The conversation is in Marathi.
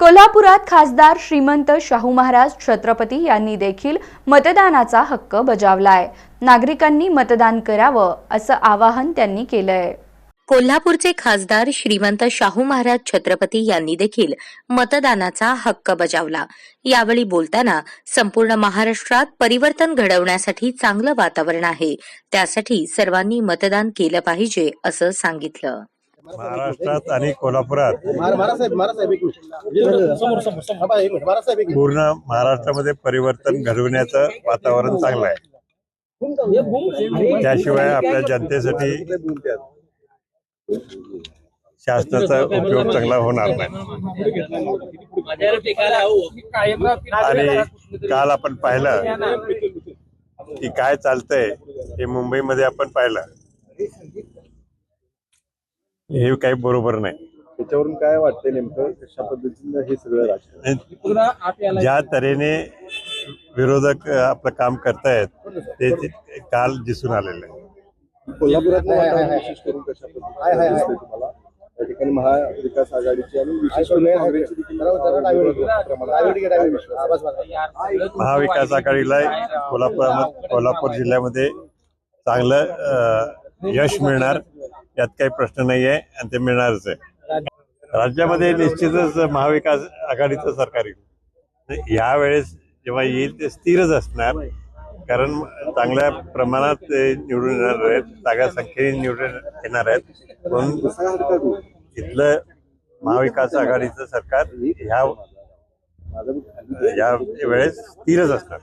कोल्हापुरात खासदार श्रीमंत शाहू महाराज छत्रपती यांनी देखील मतदानाचा हक्क बजावलाय. नागरिकांनी मतदान करावं असं आवाहन त्यांनी केलंय. कोल्हापूरचे खासदार श्रीमंत शाहू महाराज छत्रपती यांनी देखील मतदानाचा हक्क बजावला. यावेळी बोलताना संपूर्ण महाराष्ट्रात परिवर्तन घडवण्यासाठी चांगलं वातावरण आहे. त्यासाठी सर्वांनी मतदान केलं पाहिजे असं सांगितलं. महाराष्ट्रात आणि कोल्हापुरात. पूर्ण महाराष्ट्रामध्ये परिवर्तन घडवण्याचं वातावरण चांगलं आहे. त्याशिवाय आपल्या जनतेसाठी शासनाचा उपयोग चांगला होणार नाही. आणि काल आपण पाहिलं की काय चालतंय हे मुंबईमध्ये आपण पाहिलं. हे काही बरोबर नाही. त्याच्यावरून काय वाटतंय नेमकं? कशा पद्धतीनं हे सगळं राजकारण? ज्या तऱ्हेने विरोधक आपलं काम करतायत ते ते काल दिसून आलेलं आहे कोल्हापुरातलं वातावरण विशेष करून कशा पद्धतीने दिसतंय तुम्हाला? त्या ठिकाणी महाविकास आघाडीची आणि विशेष करून काँग्रेसची देखील प्रमाणात. महाविकास आघाडीला कोल्हापूर कोल्हापूर जिल्ह्यामध्ये चांगलं अ, यश मिळणार. यात काही प्रश्न नाही आहे आणि ते मिळणारच आहे. राज्यामध्ये निश्चितच महाविकास आघाडीचं सरकार येईल. म्हणजे यावेळेस जेव्हा येईल ते स्थिरच असणार. कारण चांगल्या प्रमाणात ते निवडून येणार आहेत चांगल्या संख्येने निवडून येणार आहेत. म्हणून इथलं महाविकास आघाडीचं सरकार ह्या या वेळेस स्थिरच असणार.